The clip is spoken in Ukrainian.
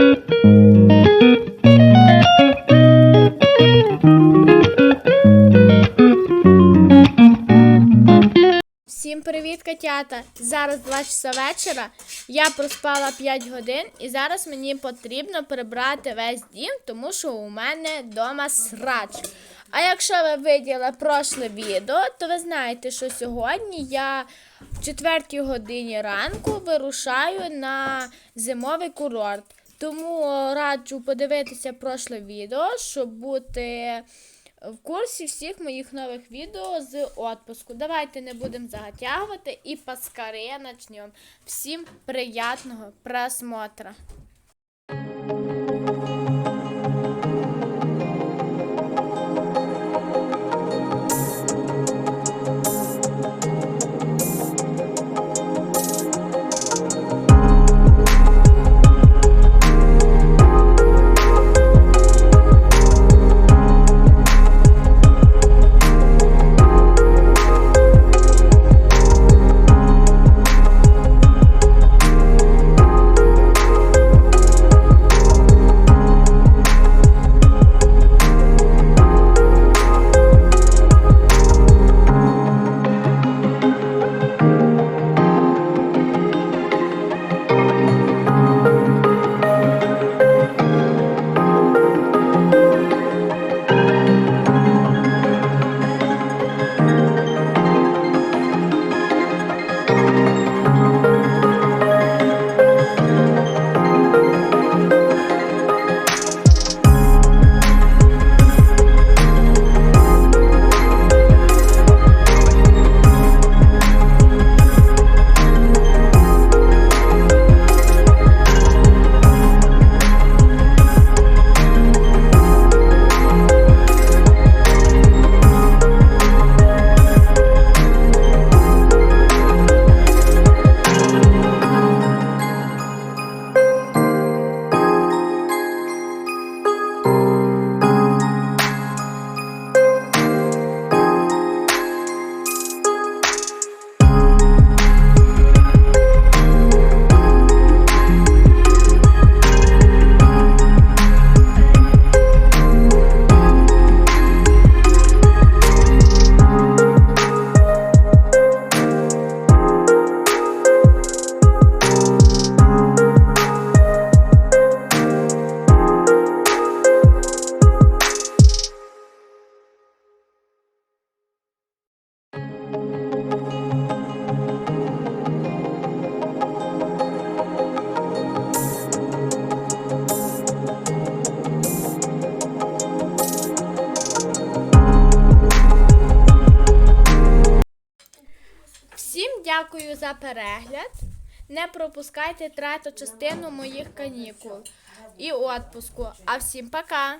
Всім привіт, котята! Зараз 2 часа вечора. Я проспала 5 годин і зараз мені потрібно прибрати весь дім, тому що у мене вдома срач. А якщо ви виділи прошле відео, то ви знаєте, що сьогодні я в 4 годині ранку вирушаю на зимовий курорт. Тому раджу подивитися прошле відео, щоб бути в курсі всіх моїх нових відео з отпуску. Давайте не будемо загатягувати і поскорее начнем. Всім приятного просмотра. Всім дякую за перегляд. Не пропускайте третю частину моїх канікул і отпуску. А всім пока!